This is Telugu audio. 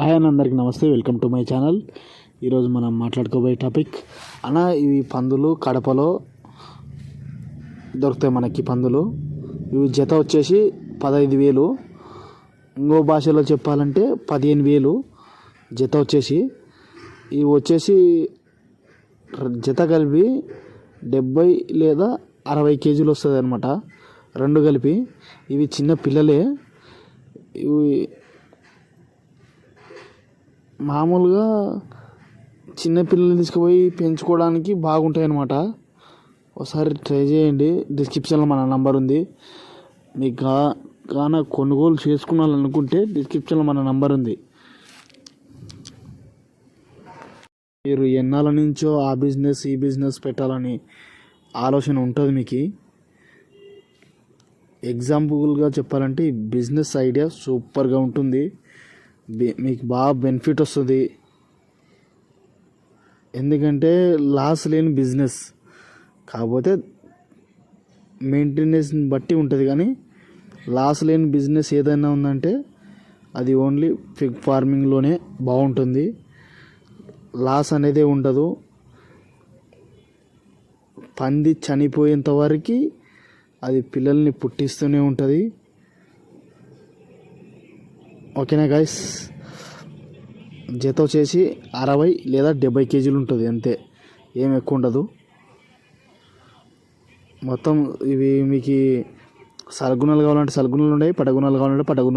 ఆయన అందరికి నమస్తే. వెల్కమ్ టు మై ఛానల్ ఈరోజు మనం మాట్లాడుకోబోయే టాపిక్ అన్న ఇవి పందులు కడపలో దొరుకుతాయి మనకి పందులు. ఇవి జత వచ్చేసి పదహైదు వేలు. ఇంకో భాషలో చెప్పాలంటే పదిహేను వేలు జత వచ్చేసి. ఇవి వచ్చేసి జత కలిపి డెబ్బై లేదా అరవై కేజీలు వస్తుంది అనమాట రెండు కలిపి. ఇవి చిన్న పిల్లలే. ఇవి మామూలుగా చిన్నపిల్లల్ని తీసుకుపోయి పెంచుకోవడానికి బాగుంటాయి అన్నమాట ఒకసారి ట్రై చేయండి. డిస్క్రిప్షన్లో మన నంబర్ ఉంది. మీకు గా కాన కొనుగోలు చేసుకోవాలనుకుంటే డిస్క్రిప్షన్లో మన నంబర్ ఉంది. మీరు ఎన్నాళ్ళ నుంచో ఆ బిజినెస్ ఈ బిజినెస్ పెట్టాలని ఆలోచన ఉంటుంది మీకు. ఎగ్జాంపుల్గా చెప్పాలంటే ఈ బిజినెస్ ఐడియా సూపర్గా ఉంటుంది. మీకు బాగా బెనిఫిట్ వస్తుంది. ఎందుకంటే లాస్ లేని బిజినెస్ కాకపోతే మెయింటెనెన్స్ని బట్టి ఉంటుంది కానీ లాస్ లేని బిజినెస్ ఏదైనా ఉందంటే అది ఓన్లీ ఫిగ్ ఫార్మింగ్లోనే బాగుంటుంది. లాస్ అనేది ఉండదు. పంది చనిపోయేంత వరకు అది పిల్లల్ని పుట్టిస్తూనే ఉంటుంది. ఓకేనా గైస్ జత వచ్చేసి అరవై లేదా డెబ్బై కేజీలు ఉంటుంది అంతే. ఏం ఎక్కువ ఉండదు. మొత్తం ఇవి మీకు సరుగుణాలు కావాలంటే సరుగుణాలు ఉన్నాయి పడగుణాలు కావాలంటే పడగుణాలు